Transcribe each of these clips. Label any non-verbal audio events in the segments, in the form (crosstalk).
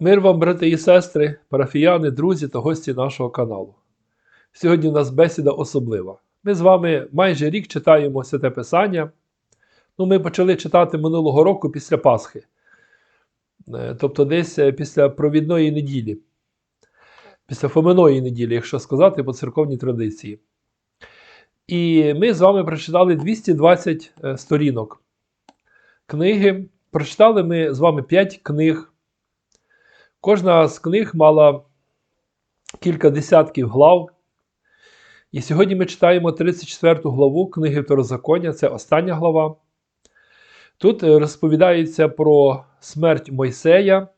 Мир вам, брати і сестри, парафіяни, друзі та гості нашого каналу. Сьогодні у нас бесіда особлива. Ми з вами майже рік читаємо Святе Писання. Ну, ми почали читати минулого року після Пасхи, Е, тобто десь е, після провідної неділі, після Фоминої неділі, якщо сказати, по церковній традиції. І ми з вами прочитали 220 е, сторінок книги. Прочитали ми з вами 5 книг. Кожна з книг мала кілька десятків глав. І сьогодні ми читаємо 34 главу книги Второзаконня, це остання глава. Тут е, розповідається про смерть Мойсея.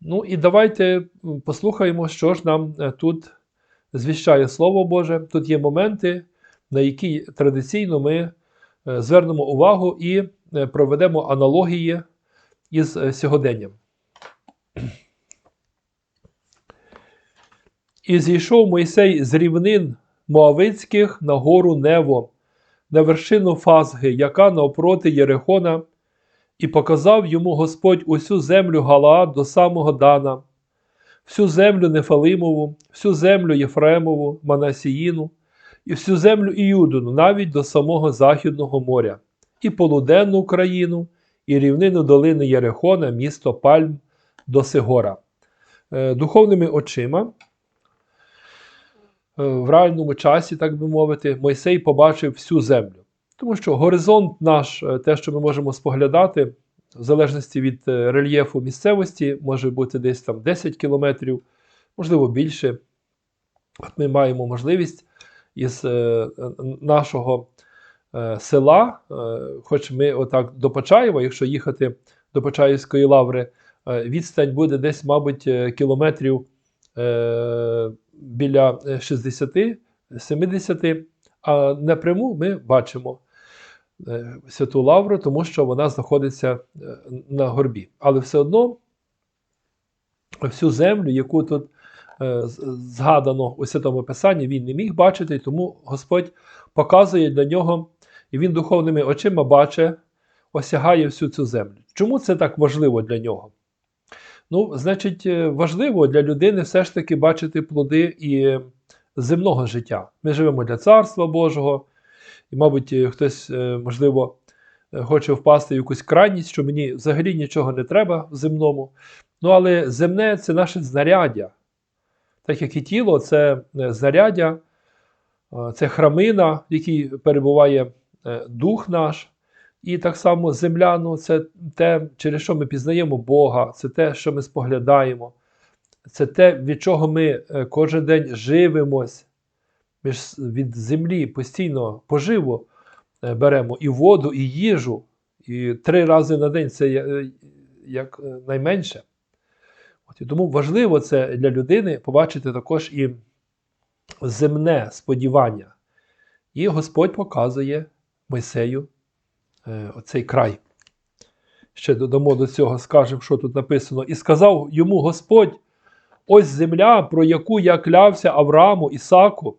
Ну і давайте послухаємо, що ж нам е, тут звіщає Слово Боже. Тут є моменти, на які традиційно ми е, звернемо увагу і проведемо аналогії із сьогоденням. І зійшов Мойсей з рівнин Моавицьких на гору Нево, на вершину Фазги, яка навпроти Єрихона, і показав йому Господь усю землю Галаад до самого Дана, всю землю Нефалимову, всю землю Єфремову, Манасіїну, і всю землю Іюдину, навіть до самого Західного моря, і полуденну Україну, і рівнину долини Єрихона, місто Пальм до Сигора. Е, Духовними очима е, в реальному часі, так би мовити, Мойсей побачив всю землю. Тому що горизонт наш, е, те, що ми можемо споглядати, в залежності від рельєфу місцевості, може бути десь там 10 кілометрів, можливо більше. От ми маємо можливість із нашого села, хоч ми отак до Почаєва, якщо їхати до Почаївської лаври, відстань буде десь, мабуть, е, кілометрів е, біля 60-70, а напряму ми бачимо е, Святу Лавру, тому що вона знаходиться е, на горбі. Але все одно всю землю, яку тут е, згадано у Святому Писанні, він не міг бачити, тому Господь показує для нього, і він духовними очима бачить, осягає всю цю землю. Чому це так важливо для нього? Ну, значить, е, важливо для людини все ж таки бачити плоди і земного життя. Ми живемо для Царства Божого, і, мабуть, е, хтось, е, можливо, е, хоче впасти в якусь крайність, що мені взагалі нічого не треба в земному. Ну, але земне це наше знаряддя. Так як і тіло, це е, знаряддя, е, це храмина, в якій перебуває е, дух наш. І так само земля ну, це те, через що ми пізнаємо Бога, це те, що ми споглядаємо, це те, від чого ми е, кожен день живемось. Ми ж від землі постійно поживу е, беремо і воду, і їжу, і три рази на день це е, як найменше. От, і тому важливо це для людини побачити також і земне сподівання. І Господь показує Мойсею оцей край. Ще додамо до цього, скажемо, що тут написано. І сказав йому Господь: ось земля, про яку я клявся Аврааму, Ісаку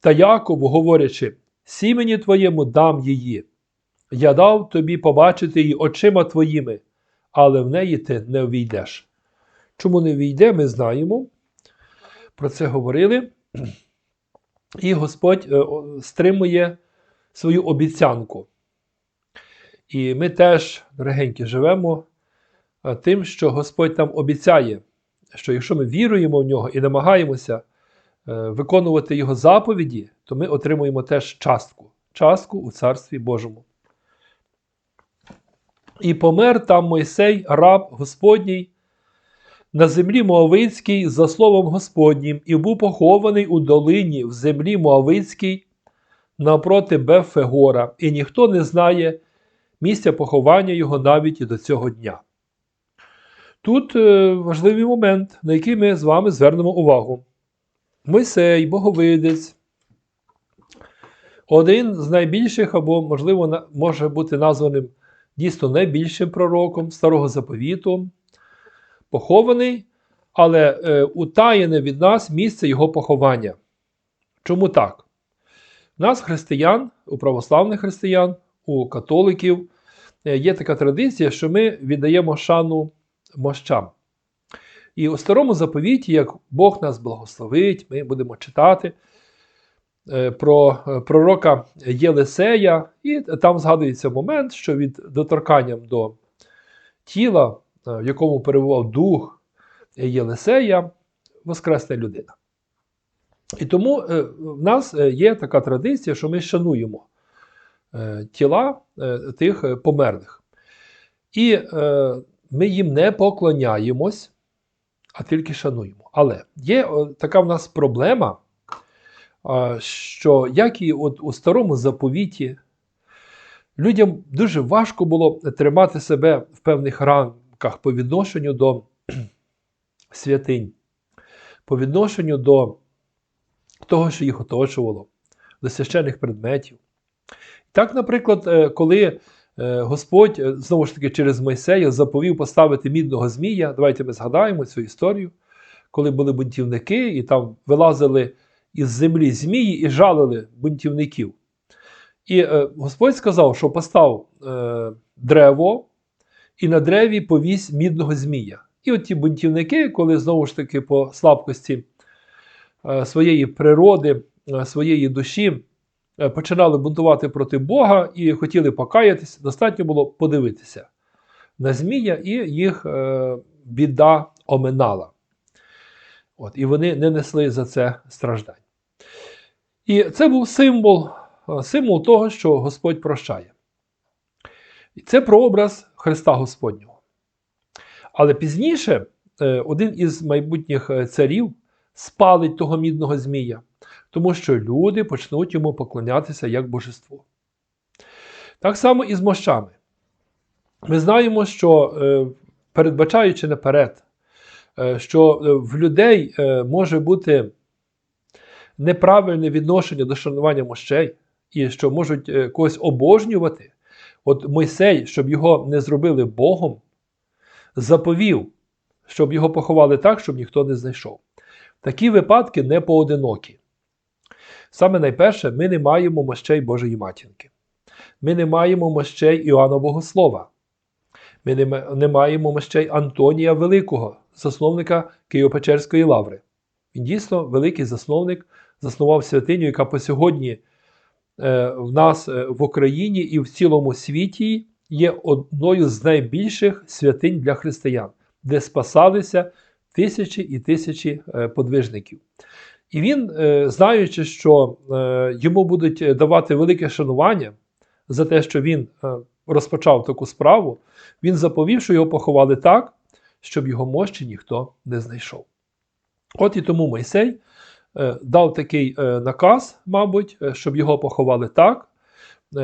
та Якову, говорячи: сімені твоєму дам її. Я дав тобі побачити її очима твоїми, але в неї ти не увійдеш. Чому не війде, ми знаємо. Про це говорили. І Господь е, стримує свою обіцянку. І ми теж, дорогенькі, живемо тим, що Господь нам обіцяє, що якщо ми віруємо в нього і намагаємося е, виконувати Його заповіді, то ми отримуємо теж частку, частку у Царстві Божому. І помер там Мойсей, раб Господній, на землі Моавицькій за словом Господнім, і був похований у долині в землі Моавицькій напроти Бефегора, і ніхто не знає місця поховання його навіть і до цього дня. Тут е, важливий момент, на який ми з вами звернемо увагу. Мойсей, боговидець, один з найбільших, або, можливо, може бути названим дійсно найбільшим пророком Старого Заповіту, похований, але е, утаєне від нас місце його поховання. Чому так? У нас, християн, у православних християн, у католиків, е, є така традиція, що ми віддаємо шану мощам. І у старому заповіті, як Бог нас благословить, ми будемо читати е, про е, пророка Єлисея, і там згадується момент, що від доторканням до тіла, в якому перебував дух Єлисея, воскресне людина. І тому в нас є така традиція, що ми шануємо тіла е, тих е, померлих. І е, ми їм не поклоняємось, а тільки шануємо. Але є така в нас проблема, що як і от у старому заповіті, людям дуже важко було тримати себе в певних рамках по відношенню до (clears throat) святинь, по відношенню до того, що їх оточувало, до священних предметів. Так, наприклад, е, коли е, Господь е, знову ж таки через Мойсея заповів поставити мідного змія, давайте ми згадаємо цю історію, коли були бунтівники і там вилазили із землі змії і жалили бунтівників. І Господь сказав, що постав древо, і на древі повісь мідного змія. І от ті бунтівники, коли знову ж таки по слабкості своєї природи, своєї душі починали бунтувати проти Бога і хотіли покаятися, достатньо було подивитися на змія, і їх е, біда оминала. От, І вони не несли за це страждань. І це був символ, е, символ того, що Господь прощає. І це прообраз Христа Господнього. Але пізніше е, один із майбутніх е, царів спалить того мідного змія, тому що люди почнуть йому поклонятися як божеству. Так само і з мощами. Ми знаємо, що е, передбачаючи наперед, е, що е, в людей може бути неправильне відношення до шанування мощей, і що можуть когось обожнювати. От Мойсей, щоб його не зробили Богом, заповів, щоб його поховали так, щоб ніхто не знайшов. Такі випадки не поодинокі. Саме найперше, ми не маємо мощей Божої матінки. Ми не маємо мощей Іоанна Богослова. Ми не, маємо мощей Антонія Великого, засновника Києво-Печерської лаври. Він дійсно великий засновник, заснував святиню, яка по сьогодні е, в нас е, в Україні і в цілому світі є одною з найбільших святинь для християн, де спасалися тисячі і тисячі е, подвижників. І він, е, знаючи, що е, йому будуть давати велике шанування за те, що він розпочав таку справу, він заповів, що його поховали так, щоб його мощі ніхто не знайшов. От і тому Мойсей дав такий наказ, мабуть, щоб його поховали так,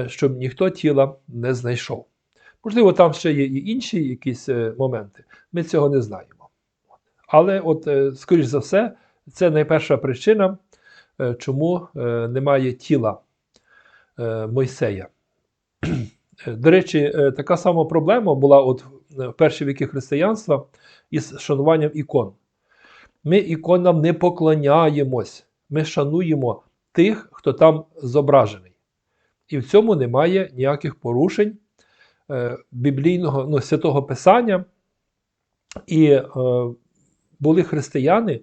щоб ніхто тіла не знайшов. Можливо, там ще є і інші якісь моменти. Ми цього не знаємо. Але, от, е, скоріш за все, це найперша причина, е, чому е, немає тіла Мойсея. До речі, така сама проблема була от в перші віки християнства із шануванням ікон. Ми іконам не поклоняємось, ми шануємо тих, хто там зображений. І в цьому немає ніяких порушень біблійного ну, святого Писання. І були християни,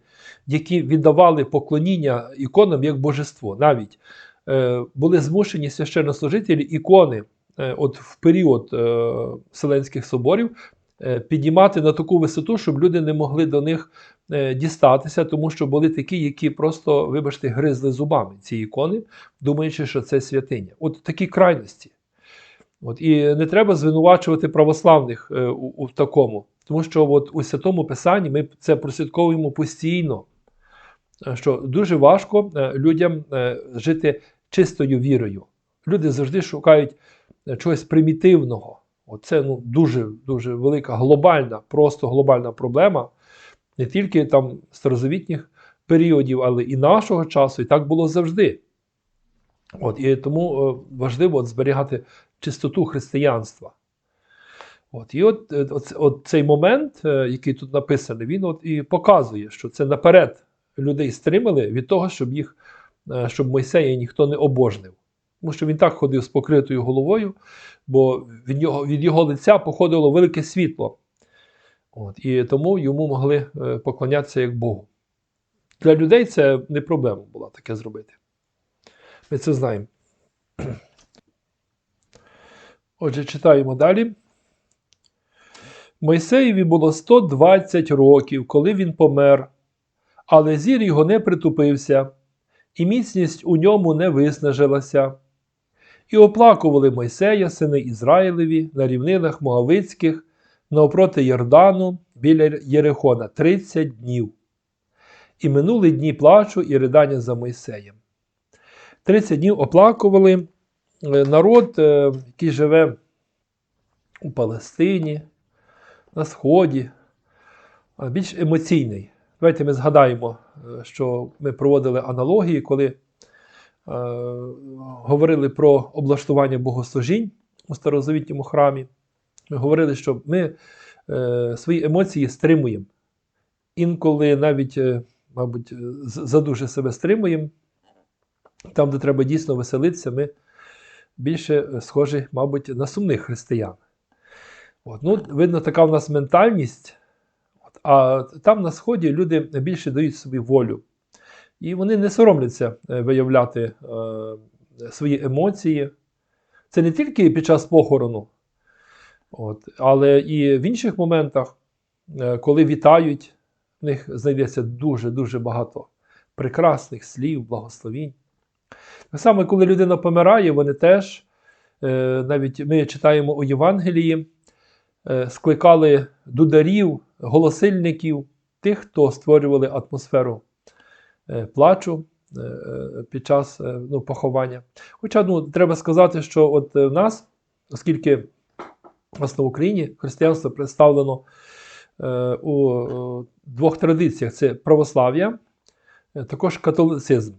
які віддавали поклоніння іконам як божество. Навіть е, були змушені священнослужителі ікони е, от в період е, Вселенських соборів піднімати на таку висоту, щоб люди не могли до них дістатися, тому що були такі, які просто, вибачте, гризли зубами ці ікони, думаючи, що це святиня. От такі крайності. От, і не треба звинувачувати православних у, у такому, тому що от у святому Писанні ми це прослідковуємо постійно, е, що дуже важко е, людям е, жити чистою вірою. Люди завжди шукають чогось примітивного. Оце ну, дуже, дуже велика глобальна, просто глобальна проблема не тільки там старозавітніх періодів, але і нашого часу, і так було завжди. От, і тому важливо от, зберігати чистоту християнства. От, і от, е, от, от цей момент, е, який тут написаний, він от і показує, що це наперед людей стримали від того, щоб їх, е, щоб Мойсея ніхто не обожнив. Тому що він так ходив з покритою головою, бо від його, від його лиця походило велике світло. От, і тому йому могли поклонятися як Богу. Для людей це не проблема була таке зробити. Ми це знаємо. (clears throat) Отже, читаємо далі. Мойсеєві було 120 років, коли він помер, але зір його не притупився, і міцність у ньому не виснажилася. І оплакували Мойсея, сини Ізраїлеві, на рівнинах Моавицьких, навпроти Йордану, біля Єрихона, 30 днів. І минули дні плачу і ридання за Мойсеєм. 30 днів оплакували е, народ, е, який живе у Палестині, на Сході, більш емоційний. Давайте ми згадаємо, е, що ми проводили аналогії, коли е, говорили про облаштування богослужінь у старозавітньому храмі. Ми говорили, що ми е, свої емоції стримуємо. Інколи навіть, е, мабуть, задуже себе стримуємо. Там, де треба дійсно веселитися, ми більше е, схожі, мабуть, на сумних християн. От, ну, видно, така в нас ментальність. От, а там на Сході люди більше дають собі волю. І вони не соромляться е, виявляти е, свої емоції. Це не тільки під час похорону, от, але і в інших моментах, е, коли вітають, в них знайдеться дуже-дуже багато прекрасних слів, благословінь. Так само, коли людина помирає, вони теж, е, навіть ми читаємо у Євангелії, скликали дударів, голосильників, тих, хто створювали атмосферу е, плачу е, е, під час е, ну, поховання. Хоча ну, треба сказати, що от е, в нас, оскільки власне в Україні християнство представлено е, у е, двох традиціях: це православ'я, е, також католицизм.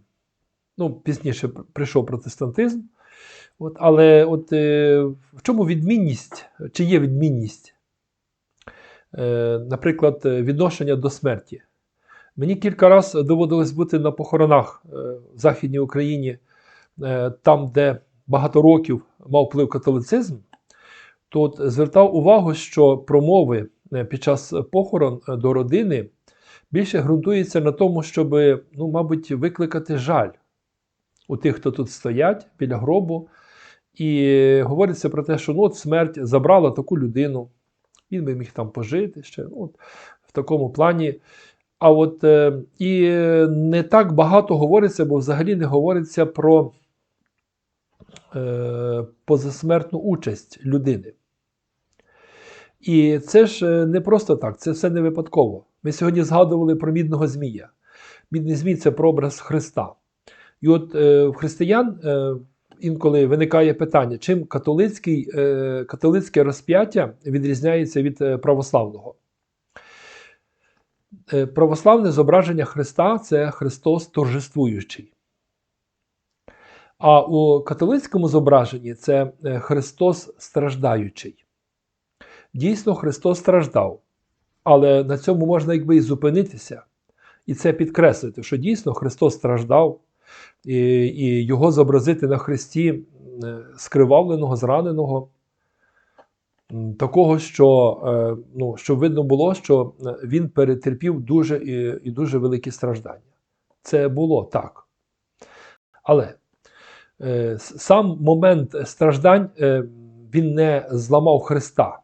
Ну, пізніше прийшов протестантизм. От, але от, е, в чому відмінність, чи є відмінність? Е, наприклад, відношення до смерті. Мені кілька разів доводилось бути на похоронах е, в Західній Україні, е, там, де багато років мав вплив католицизм, то от звертав увагу, що промови е, під час похорон е, до родини більше ґрунтуються на тому, щоб, ну, мабуть, викликати жаль у тих, хто тут стоять біля гробу. І говориться про те, що ну, от смерть забрала таку людину, він би міг там пожити ще. Ну, от, в такому плані. А от е, і не так багато говориться, бо взагалі не говориться про е, позасмертну участь людини. І це ж е, не просто так, це все не випадково. Ми сьогодні згадували про мідного Змія. Мідний Змій це прообраз Христа. І от е, в християн е, інколи виникає питання, чим католицький, е, католицьке розп'яття відрізняється від е, православного. Е, православне зображення Христа це Христос торжествуючий. А у католицькому зображенні це е, Христос страждаючий. Дійсно, Христос страждав, але на цьому можна якби і зупинитися, і це підкреслити, що дійсно Христос страждав, і, і його зобразити на Христі е, скривавленого, зраненого, такого, що, е, ну, щоб видно було, що е, він перетерпів дуже і, і дуже великі страждання. Це було так. Але сам момент страждань він не зламав Христа.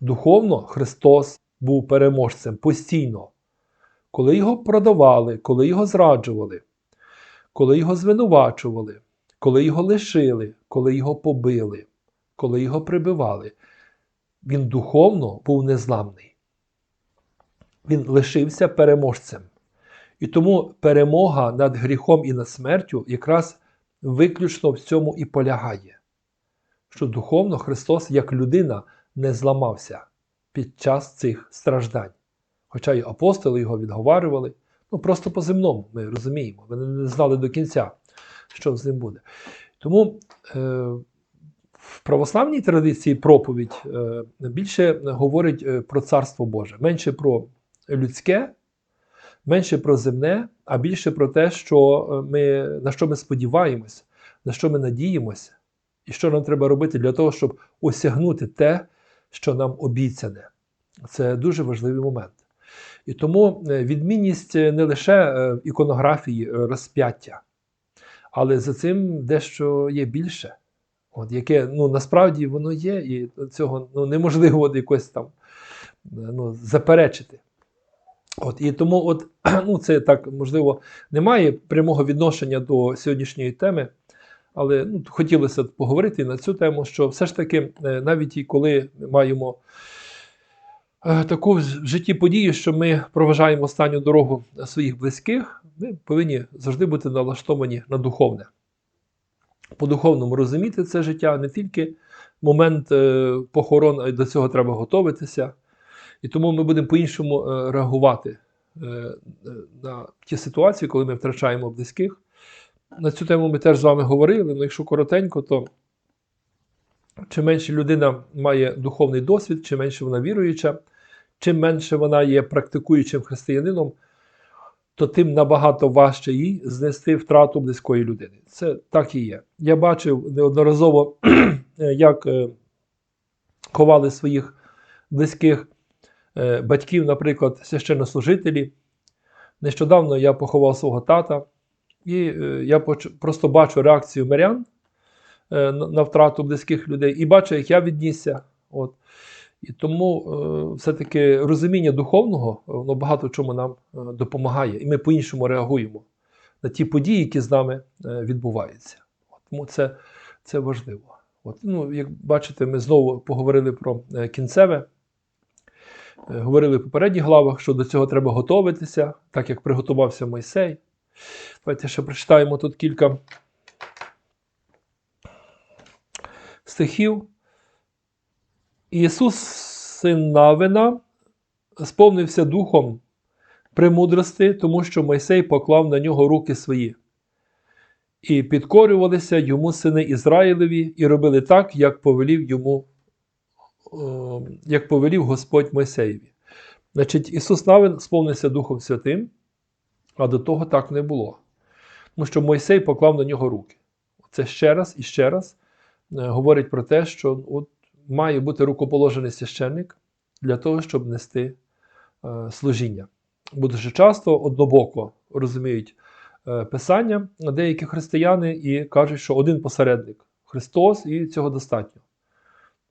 Духовно Христос був переможцем постійно. Коли його продавали, коли його зраджували, коли його звинувачували, коли його лишили, коли його побили, коли його прибивали, він духовно був незламний. Він лишився переможцем. І тому перемога над гріхом і над смертю якраз виключно в цьому і полягає, що духовно Христос як людина не зламався під час цих страждань. Хоча й апостоли його відговарювали, ну просто по-земному, ми розуміємо, вони не знали до кінця, що з ним буде. Тому е, в православній традиції проповідь е, більше говорить е, про Царство Боже, менше про людське, менше про земне, а більше про те, що е, ми, на що ми сподіваємось, на що ми надіємося, і що нам треба робити для того, щоб осягнути те, що нам обіцяне. Це дуже важливий момент. І тому е, відмінність е, не лише е, іконографії розп'яття, але за цим дещо є більше. От, яке ну, насправді воно є, і цього ну, неможливо якось там ну, заперечити. От, і тому, от, (clears throat) ну, це так, можливо, немає прямого відношення до сьогоднішньої теми, але ну, хотілося б поговорити на цю тему, що все ж таки, навіть і коли маємо таку в житті подію, що ми проважаємо останню дорогу своїх близьких, ми повинні завжди бути налаштовані на духовне. По-духовному розуміти це життя не тільки момент е, похорон, а й до цього треба готуватися. І тому ми будемо по-іншому е, реагувати е, е, на ті ситуації, коли ми втрачаємо близьких. На цю тему ми теж з вами говорили, але якщо коротенько, то чим менше людина має духовний досвід, чим менше вона віруюча, чим менше вона є практикуючим християнином, то тим набагато важче їй знести втрату близької людини. Це так і є. Я бачив неодноразово, (clears throat) як е, ховали своїх близьких е, батьків, наприклад, священнослужителі. Нещодавно я поховав свого тата, і е, я просто бачу реакцію мирян е, на втрату близьких людей, і бачу, як я віднісся. От. І тому е, все-таки розуміння духовного воно багато в чому нам е, допомагає, і ми по-іншому реагуємо на ті події, які з нами е, відбуваються. Тому це, це важливо. От, ну, як бачите, ми знову поговорили про е, кінцеве. Е, Говорили в попередніх главах, що до цього треба готуватися, так як приготувався Мойсей. Давайте ще прочитаємо тут кілька стихів. Ісус, син Навина, сповнився духом премудрости, тому що Мойсей поклав на нього руки свої. І підкорювалися йому сини Ізраїлеві, і робили так, як повелів йому, е, як повелів Господь Мойсеєві. Значить, Ісус Навин сповнився Духом Святим, а до того так не було. Тому що Мойсей поклав на нього руки. Це ще раз і ще раз е, говорить про те, що от має бути рукоположений священник для того, щоб нести е, служіння. Бо дуже часто однобоко розуміють е, писання деякі християни і кажуть, що один посередник Христос, і цього достатньо.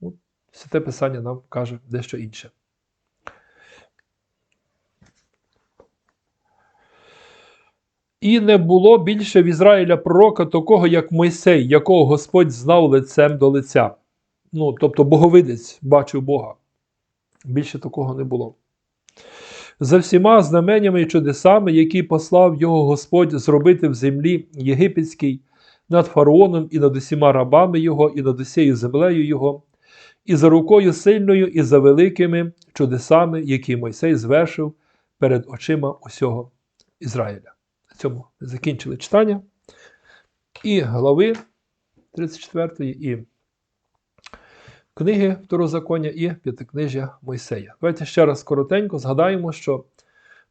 Ну, Святе Писання нам каже дещо інше. І не було більше в Ізраїля пророка такого, як Мойсей, якого Господь знав лицем до лиця. Ну, тобто боговидець бачив Бога. Більше такого не було. За всіма знаменями і чудесами, які послав його Господь зробити в землі єгипетській, над фараоном і над усіма рабами його, і над усією землею його, і за рукою сильною, і за великими чудесами, які Мойсей звершив перед очима усього Ізраїля. На цьому закінчили читання. І глави 34 і книги Второзаконня і П'ятикнижжя Мойсея. Давайте ще раз коротенько згадаємо, що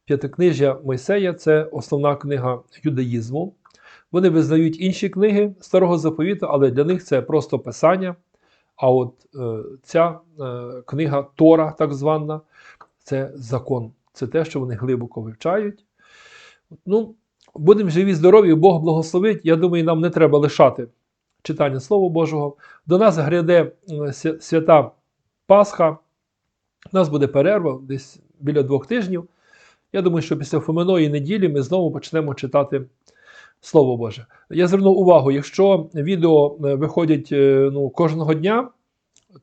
П'ятикнижжя Мойсея це основна книга юдаїзму. Вони визнають інші книги Старого Заповіту, але для них це просто писання. А от е, ця е, книга Тора, так звана, це закон. Це те, що вони глибоко вивчають. Ну, будемо живі, здорові, Бог благословить. Я думаю, нам не треба лишати читання Слова Божого. До нас гряде свята Пасха. У нас буде перерва десь біля двох тижнів. Я думаю, що після Фоминої неділі ми знову почнемо читати Слово Боже. Я звернув увагу, якщо відео е, виходять е, ну, кожного дня,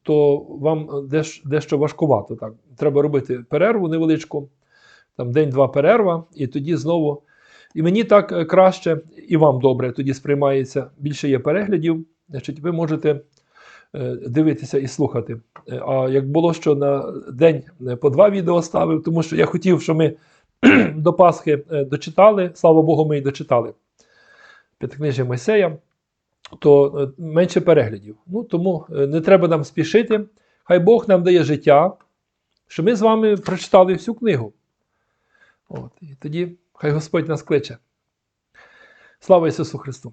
то вам дещо важкувато. Так. Треба робити перерву невеличку, там день-два перерва, і тоді знову. І мені так е, краще, і вам добре тоді сприймається. Більше є переглядів, значить, ви можете е, дивитися і слухати. Е, А як було, що на день по два відео ставив, тому що я хотів, щоб ми (clears throat) до Пасхи дочитали, слава Богу, ми і дочитали П'ятикнижжя Мойсея, то менше переглядів. Ну, тому не треба нам спішити. Хай Бог нам дає життя, що ми з вами прочитали всю книгу. От, І тоді хай Господь нас кличе. Слава Ісусу Христу!